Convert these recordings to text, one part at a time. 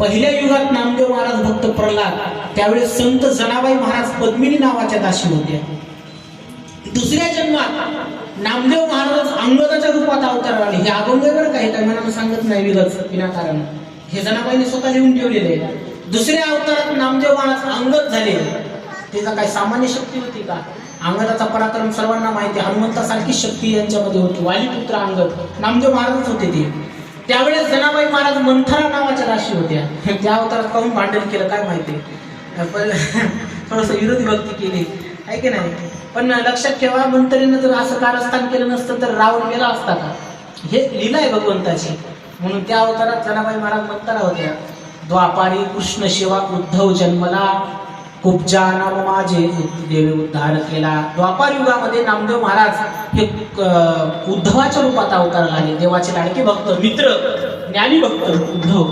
पहिल्या युगात नामदेव महाराज भक्त प्रल्हाद त्यावेळेस संत जनाबाई महाराज पद्मिनी नावाच्या दाशी होत्या दुसऱ्या जन्मात नामदेव महाराज अंगदाच्या रूपात अवतार आले. हे अभंग बरं काही काय मनाला सांगत नाही विगत विनाकारण. हे जनाबाईने स्वतः लिहून ठेवलेले आहे. दुसऱ्या अवतारात नामदेव महाराज अंगद झाले. त्याचा काय सामान्य शक्ती होती का? अंगदाचा पराक्रम सर्वांना माहिती आहे. हनुमंतासारखी शक्ती यांच्यामध्ये होती. वालीपुत्र अंगद. नामदेव महाराजच होते ते. त्यावेळेस जनाबाई महाराज मंथरा नावाच्या राशी होत्या. त्या अवतारात पाहून भांडण केलं काय माहिती? पण थोडस विरोधी भक्ती केली. आहे की नाही? पण लक्षात ठेवा मंत्रीनं जर असं कारस्थान केलं नसतं तर रावण गेला असता का? हे लीला आहे भगवंताची. म्हणून त्या अवतारात जनाबाई महाराज मंतरा होत्या. द्वापारी कृष्ण शिवा उद्धव जन्मला. कुब्जा नाम माझे. देवे उद्धार केला. द्वापार युगामध्ये नामदेव महाराज हे उद्धवाच्या रूपात अवतार आले. देवाचे लाडके भक्त मित्र ज्ञानी भक्त उद्धव.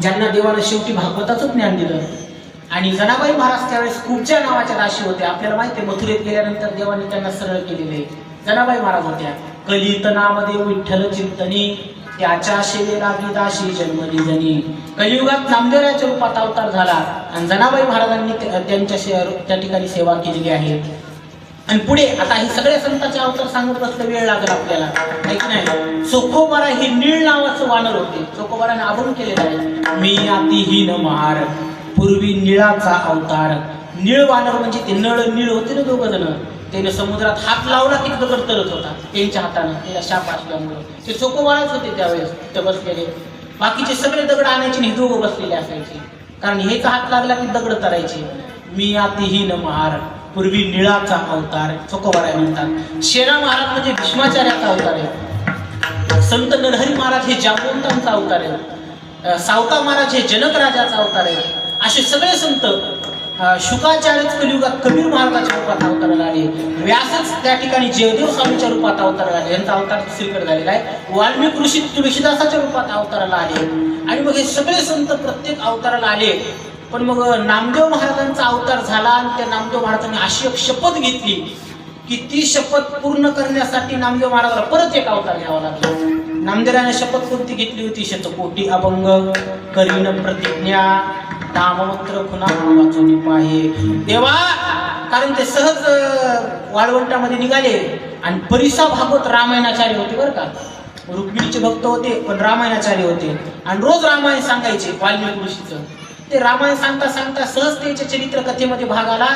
ज्यांना देवानं शेवटी भागवताचं ज्ञान दिलं. आणि जनाबाई महाराज त्यावेळेस खूपच्या नावाच्या राशी होत्या आपल्याला माहिती आहे मथुरेत गेल्यानंतर देवाने त्यांना सरळ केलेले जनाबाई महाराज होत्या. कलित नामदेव विठ्ठल चिंतनी त्याच्या सेवेला दाशी जन्मली जनी. कलियुगात नामदेवाच्या रूपात अवतार झाला आणि जनाबाई महाराजांनी त्यांच्या त्या ठिकाणी सेवा केलेली आहे. आणि पुढे आता हे सगळ्या संतांचे अवतार सांगत बसलं वेळ लागला आपल्याला. माहीत नाही चोखोबारा हे निळ नावाचं वानर होते. चोखोबाराने अभंग केलेलं आहे. मी अतिहीन महार पूर्वी निळाचा अवतार. निळ वानर म्हणजे ते नळ निळ होते ना दोघं जण. त्याने समुद्रात हात लावला की दगड तरत होता. त्यांच्या हातानं त्याला शाप असल्यामुळं ते चोखोबाराच होते त्यावेळेस तिथं बसलेले. बाकीचे सगळे दगड आणायचे आणि हे दोघं बसलेले असायचे. कारण हेचा हात लागला की दगड तरायचे. मी अतिहीन महार पूर्वी निळाचा अवतार चोकोबारा म्हणतात. शेरा महाराज म्हणजे भीष्माचार्याचा अवतार आहे. संत नरहरी महाराज हे जागवंतांचा अवतार आहे. सावता महाराज हे जनक राजाचा अवतार आहे. असे सगळे संत शुकाचार्यच कलियुगात कबीर महाराजाच्या रूपात अवताराला आले व्यासच त्या ठिकाणी जयदेव स्वामीच्या रूपात अवतार आले यांचा अवतार दुसरीकडे झालेला आहे. वाल्मिक ऋषी तुळशीदासाच्या रूपात अवताराला आले आणि मग हे सगळे संत प्रत्येक अवताराला आले. पण मग नामदेव महाराजांचा अवतार झाला आणि त्या नामदेव महाराजांनी अशी एक शपथ घेतली की ती शपथ पूर्ण करण्यासाठी नामदेव महाराजाला परत एक अवतार घ्यावा लागला. नामदेवाने शपथ कोणती घेतली होती? शतकोटी अभंग करीन प्रतिज्ञा दामवत्र खुना वाचून पाहे देवा कारण ते सहज वाळवंटामध्ये निघाले आणि परिसा भागवत रामायणाचार्य होते बरं का. रुक्मिणीचे भक्त होते पण रामायणाचार्य होते. आणि रोज रामायण सांगायचे वाल्मिक ऋषीचं. ते रामायण सांगता सांगता सहज त्याच्या चरित्र कथेमध्ये भाग आला.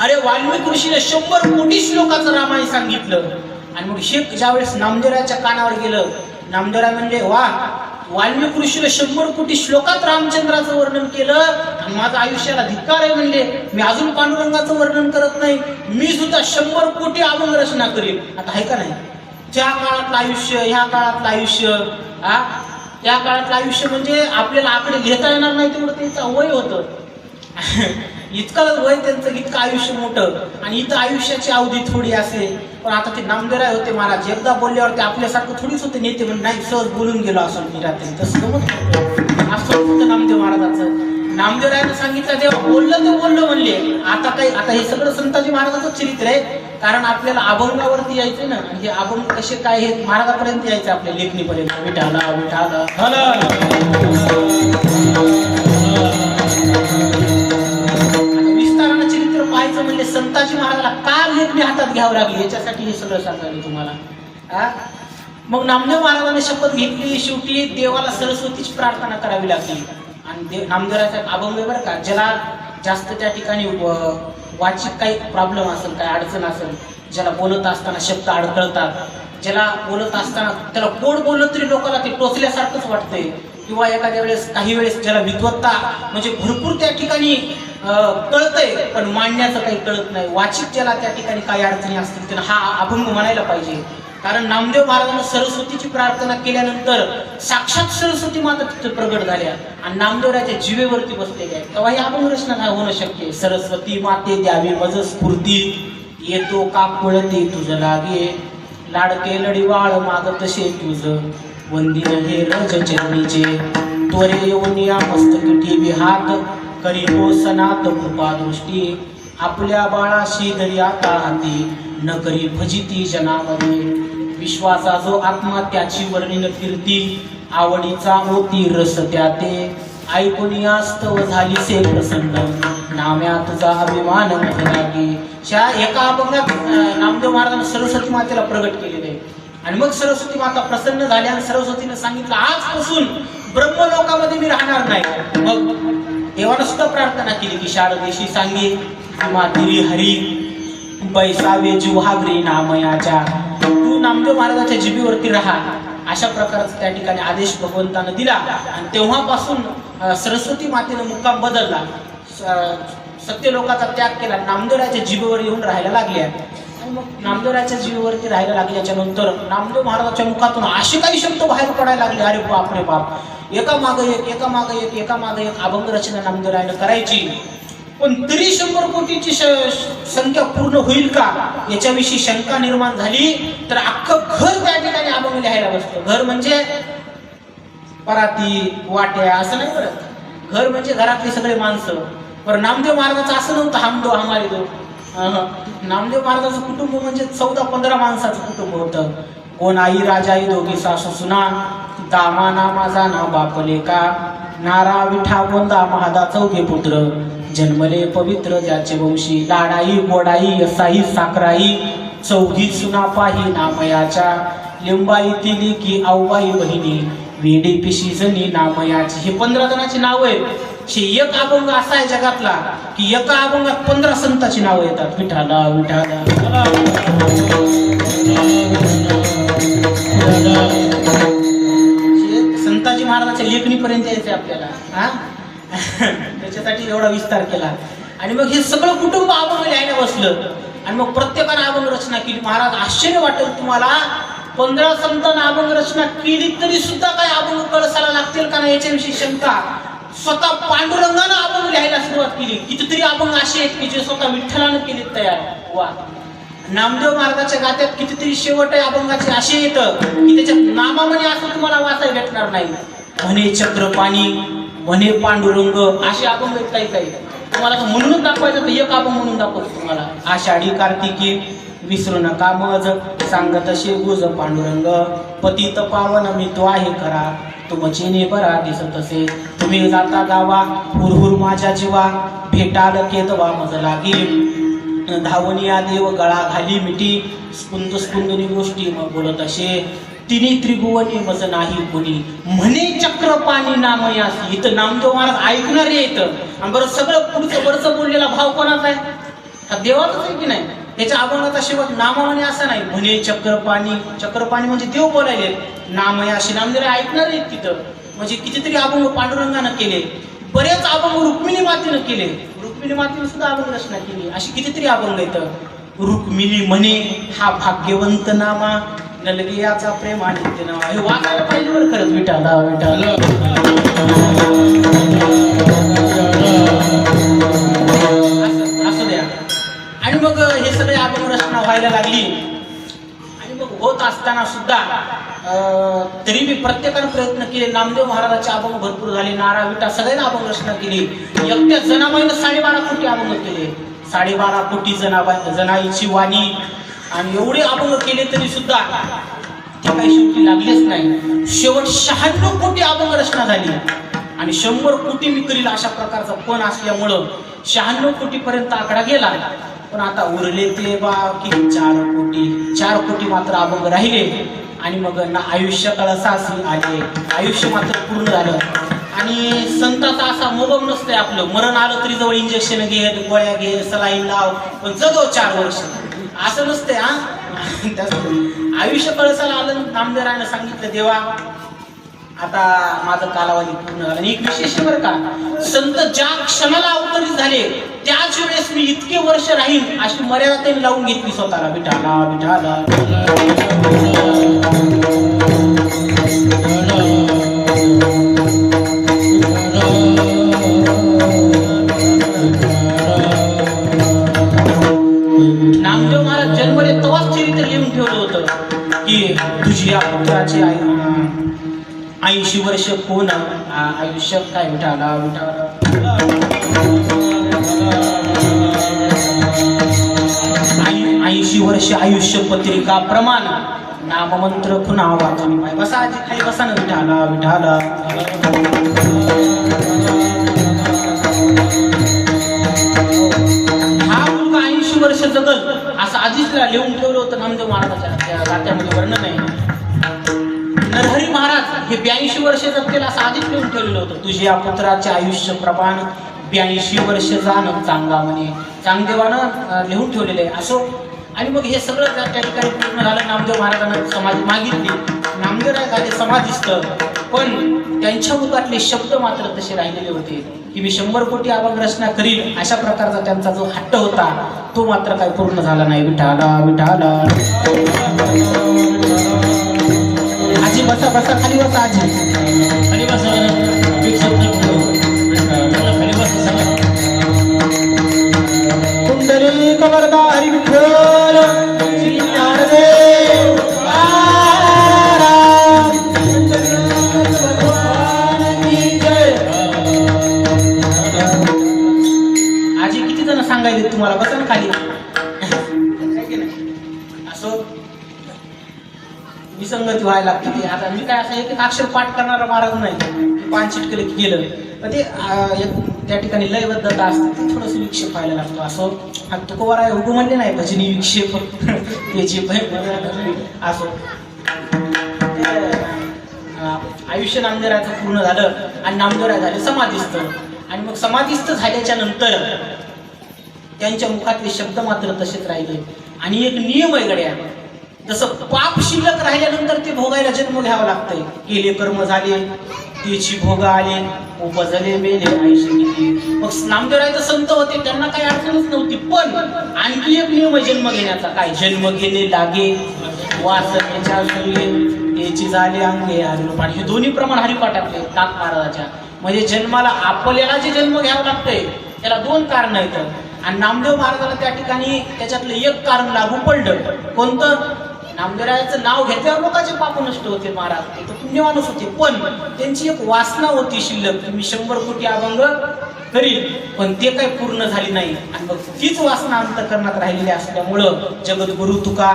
अरे वाल्मिक ऋषीने शंभर कोटी श्लोकाचं रामायण सांगितलं. आणि मग शेख ज्यावेळेस नामदेवाच्या कानावर गेलं नामदेवा म्हणले वा वाल्मिक ऋषीने शंभर कोटी श्लोकात रामचंद्राचं वर्णन केलं. आणि माझं आयुष्याला धिक्कार आहे म्हणले. मी अजून पांडुरंगाचं वर्णन करत नाही. मी सुद्धा शंभर कोटी अभंग रचना करेन आता आहे का नाही? त्या काळातलं आयुष्य ह्या काळातलं आयुष्य हा त्या काळातलं आयुष्य म्हणजे आपल्याला आकडे घेता येणार नाही तेवढं त्याचं वय होतं. इतकं वय त्यांचं इतकं आयुष्य मोठं. आणि इथं आयुष्याची अवधी थोडी असे पण आता ते नामदेराय होते महाराज. एकदा बोलल्यावर ते आपल्यासारखं थोडीच होते नेते म्हणजे नाही सहज बोलून गेलो असं मी रात्री. तसं गमत नव्हतं. असं होतं नामदेव महाराजाचं. नामदेवरायानं सांगितलं देव बोललं ते बोललं म्हणले. आता काही आता हे सगळं संताजी महाराजाचं चरित्र आहे. कारण आपल्याला अभंगावरती यायचं ना. आणि हे अभंग कसे काय हे महाराजापर्यंत यायचे आपल्या लेखणीपर्यंत. विठाला विठाला चरित्र म्हणजे संताजी महाराजाला का लेखणी हातात घ्यावं लागली याच्यासाठी हे सगळं सांगायला तुम्हाला. मग नामदेव महाराजांनी शपथ घेतली शेवटी देवाला सरस्वतीची प्रार्थना करावी लागली. आणि देव नामदेवाचा अभंग बरं का ज्याला जास्त त्या ठिकाणी वाचिक काही प्रॉब्लेम असेल काही अडचण असेल ज्याला बोलत असताना शब्द अडकळतात ज्याला बोलत असताना त्याला गोड बोललं तरी लोकांना ते टोचल्यासारखंच वाटतंय. किंवा एखाद्या वेळेस काही वेळेस ज्याला विद्वत्ता म्हणजे भरपूर त्या ठिकाणी कळतंय पण मांडण्याचं काही कळत नाही. वाचिक ज्याला त्या ठिकाणी काही अडचणी असतील त्याला हा अभंग म्हणायला पाहिजे. कारण नामदेव महाराजांना सरस्वतीची प्रार्थना केल्यानंतर साक्षात सरस्वती माता तिथे प्रगट झाल्या आणि नामदेवराच्या जीवेवरती बसलेल्या आहेत. तेव्हा ही अभंग रचना नाही होणं शक्य आहे. सरस्वती माते द्यावी मज स्फूर्ती. येतो का पळते तुझ लागे. लाडके लढीवाळ माग तसे तुझ. वंदिन हे रज चरणीचे त्वरे येऊन या मस्तकी ठेवी हात. करी हो सनात कृपा दृष्टी. आपल्या बाळाशी दर्या आता हाती न करी भजिती जनामध्ये विश्वासा जो आत्मा त्याची वर्णिन कीर्ती आवडीचा मोती रस त्या ते ऐकून यास्तव झाली से प्रसन्न नाम्या तुझा अभिमान लागे शा एका अभंगात नामदेव महाराजांना सरस्वती मातेला प्रगट केलेले. आहे आणि मग सरस्वती माता प्रसन्न झाल्या आणि सरस्वतीने सांगितलं आजपासून ब्रह्मलोकामध्ये मी राहणार नाही. मग देवानं सुद्धा प्रार्थना केली की शारदेशी सांगे मातेरी हरी बैसावे जुहाग्री नामयाच्या. तू नामदेव महाराजाच्या जिबीवरती राहा. अशा प्रकारचा त्या ठिकाणी आदेश भगवंतानं दिला आणि तेव्हापासून सरस्वती मातेनं मुक्काम बदलला. स- सत्यलोकाचा त्याग केला. नामदेवराच्या जिबेवर येऊन राहायला लागल्या. आणि मग नामदेवराच्या जीवावरती राहायला लागल्याच्या नंतर नामदेव महाराजाच्या मुखातून असे काही शब्द बाहेर पडायला लागले. अरे बाप रे बाप एका माग एक एका माग एक एका माग एक अभंग रचना नामदेवरायनं करायची. पण तरी शंभर कोटीची संख्या पूर्ण होईल का? याच्याविषयी शंका निर्माण झाली तर अख्खं घर त्या ठिकाणी अभंग लिहायला बसतं. घर म्हणजे पराती वाट्या असं नाही बरं. घर म्हणजे घरातली सगळे माणसं. पण नामदेव महाराजाचं असं नव्हतं हमदो हमारी दो. नामदेव महाराजाचं कुटुंब म्हणजे चौदा पंधरा माणसाचं कुटुंब होतं. कोण आई राजाई दोघी सासू सुना दामा ना माझा ना बापले का नारा विठा गोंदा महादा चौघे पुत्र. जन्मले पवित्र ज्याचे वंशी लाडाई गोडाई यसाई साकराई. चौघी सुना पाही नामयाच्या. लिंबाई तिली की आऊबाई बहिणी. वेडी पिशी जणी नामयाची. हे पंधरा जणांची नाव आहेत. शे एक अभंग असा आहे जगातला की एका अभंगात पंधरा संतांची नावं येतात. विठाला विठाला संताजी महाराजांच्या लेखणीपर्यंत यायचे आपल्याला हा? त्याच्यासाठी एवढा विस्तार केला. आणि मग हे सगळं कुटुंब अभंग लिहायला बसलं. आणि मग प्रत्येकानं अभंग रचना केली. महाराज आश्चर्य वाटेल तुम्हाला. पंधरा संतांना अभंग रचना केली तरी सुद्धा काय अभंग कळसाला लागतील का नाही याच्याविषयी शंका? स्वतः पांडुरंगानं अभंग लिहायला सुरुवात केली. कितीतरी अभंग असे आहेत की जे स्वतः विठ्ठलानं केले तयार. वा. नामदेव मार्गाच्या गात्यात कितीतरी शेवट आहे अभंगाचे असे येतं. की त्याच्यात नामामध्ये असं तुम्हाला वाचायला भेटणार नाही. म्हणे चक्रपाणी म्हणे पांडुरंग असे अभंग आहेत काही काही तुम्हाला म्हणूनच दाखवायचं तर एक अभंग म्हणून दाखवतो तुम्हाला. आषाढी कार्तिकी विसरू नका मज? सांगत असे गुज पांडुरंग पतित पावन मी तो आहे खरा. तुमची ने बरा दिसत असे. तुम्ही जाता गावा हुरहुर माझ्या जीवा. भेटाल केदवा मज लागेल. धावनिया देव गळा घाली मिठी स्पुंद स्पुंदनी गोष्टी मग बोलत असे. तिने त्रिभुवनी मज नाही कोणी. म्हणे चक्रपाणी नामयासी इथं नामदेव महाराज ऐकणार आहे इथं. बरं सगळं पुढचं वरचं बोललेला भाव कोणाचा आहे? हा देवाचाच आहे की नाही? त्याच्या अभंगाचा शेवट नामाने असं नाही. म्हणे चक्रपाणी. चक्रपाणी म्हणजे देव बोलायले. नामयाशी नामदेव ऐकणार आहेत तिथं. म्हणजे कितीतरी अभंग पांडुरंगानं केले. बरेच अभंग रुक्मिणी मातेनं केले. रुक्मिणी मातेनं सुद्धा अभंग रचना केली. अशी कितीतरी अभंग येतं रुक्मिणी म्हणे हा भाग्यवंत नामा नलगियाचा प्रेम आणि नामा. हे वाचायला पाहिजे बरं खरंच विटाला विटाला असं असू द्या. आणि मग हे सगळे अभंग रचना व्हायला लागली. आणि मग होत असताना सुद्धा तरी मी प्रत्येकानं प्रयत्न केले. नामदेव महाराजाचे अभंग भरपूर झाले. नारा विटा सगळ्यांना अभंग रचना केली. एकट्या जनाबाईनं साडेबारा कोटी अभंग केले. साडेबारा कोटी जनाबाई जनाईची वाणी. आणि एवढे अभंग केले तरी सुद्धा ते काही शेवटी लागलेच नाही. शेवट शहाण्णव कोटी अभंग रचना झाली. आणि शंभर कोटी मी करील अशा प्रकारचा पण असल्यामुळं शहाण्णव कोटी पर्यंत आकडा गेला. पण आता उरले ते बा की चार कोटी. चार कोटी मात्र अभंग राहिले. आणि मग ना कळसा कळसासी आले आयुष्य मात्र पूर्ण झालं. आणि संताचा असा मोबम नसतंय आपलं. मरण आलं तरी जवळ इंजेक्शन घे गोळ्या घे सलाईन लाव पण जगव चार वर्ष. असं नसतंय हा. त्याच- आयुष्य कळसाला आलं नामदेवरायनं सांगितलं देवा आता माझं कालावधी पूर्ण झाला. आणि एक विशेष बरं का संत ज्या क्षणाला अवतरित झाले त्याच वेळेस मी इतके वर्ष राहील अशी मर्यादा त्यांनी लावून घेतली स्वतःला. विठाला विठाला ऐंशी वर्ष कोण आयुष्य काय विठाला विठाला ऐंशी वर्ष आयुष्य पत्रिका प्रमाण नाममंत्र पुन्हा वाचून पाय बसा आजी काही बसा ना. विठाला विठाला हा मुलगा ऐंशी वर्ष जगल असं आधीच लिहून ठेवलं होतं नामदेव महाराजाच्या त्या गात्यामध्ये वर्णन आहे. नरहरी महाराज हे ब्याऐंशी वर्ष जपतेला असं आधीच लिहून ठेवलेलं होतं. तुझ्या पुत्राचे आयुष्य प्रमाण ब्याऐंशी वर्ष जाणं चांगला म्हणे. चांगदेवानं लिहून ठेवलेलं आहे. असो. आणि मग हे सगळं त्या ठिकाणी पूर्ण झालं नामदेव महाराजांना समाधी मागितली. नामदेवराय झाले समाधिस्थ. पण त्यांच्या मुखातले शब्द मात्र तसे राहिलेले होते की मी शंभर कोटी अभंग रचना करील अशा प्रकारचा त्यांचा जो हट्ट होता तो मात्र काही पूर्ण झाला नाही. विठाला विठाला. आजी बसा बसा खाली बसा आजी खाली बसा. विसंगती व्हायला लागते ते. आता मी काय असं एक एक अक्षर पाठ करणारा महाराज नाही. पान चिटकले गेलं. पण ते एक त्या ठिकाणी लयबद्धता असते. ते थोडस विक्षेप व्हायला लागतो. असं हा तुकोबार आहे हुकू म्हणले नाही भजनी विक्षेप. त्याची असो. आयुष्य नामदेराचं पूर्ण झालं आणि नामदेरा झाले समाधिस्थ. आणि मग समाधिस्थ झाल्याच्यानंतर त्यांच्या मुखातले शब्द मात्र तसेच राहिले. आणि एक नियम आहे गड्या. जसं पाप शिल्लक राहिल्यानंतर ते भोगायला जन्म घ्यावा लागतंय. केले कर्म झाले तिची भोग आले उपजले मेले आयुष्य मग नामदेवरायचे संत होते त्यांना काही अडचणच नव्हती. पण आणखी एक नियम आहे जन्म घेण्याचा. काय जन्म घेणे लागे वासनेच्या सुले त्याची झाले अंगे हरिपाठ हे दोन्ही प्रमाण हरिपाठातले नाथ महाराजाच्या. म्हणजे जन्माला आपल्याला जे जन्म घ्यावं लागतंय त्याला दोन कारण आहेत. आणि नामदेव महाराजाला त्या ठिकाणी त्याच्यातलं एक कारण लागू पडलं. कोणतं? नामदेवरायाचं नाव घेतल्यावर लोकांचे पाप नष्ट होते महाराज. ते तर पुण्यवानच होते. पण त्यांची एक वासना होती शिल्लक. की मी शंभर कोटी अभंग करील पण ते काही पूर्ण झाली नाही. आणि मग तीच वासना अंतकरणात राहिलेली असल्यामुळं जगद्गुरु तुका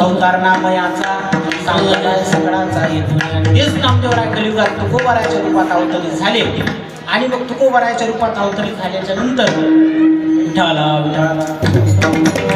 अवतार नामयाचा सांगताय सगळ्यांचा येतो. तेच नामदेवराय कलियुगात तुकोबाराच्या रूपात अवतरित झाले. आणि मग तुकोबाराच्या रूपात अवतरित झाल्याच्यानंतर विठ्ठला विठ्ठला.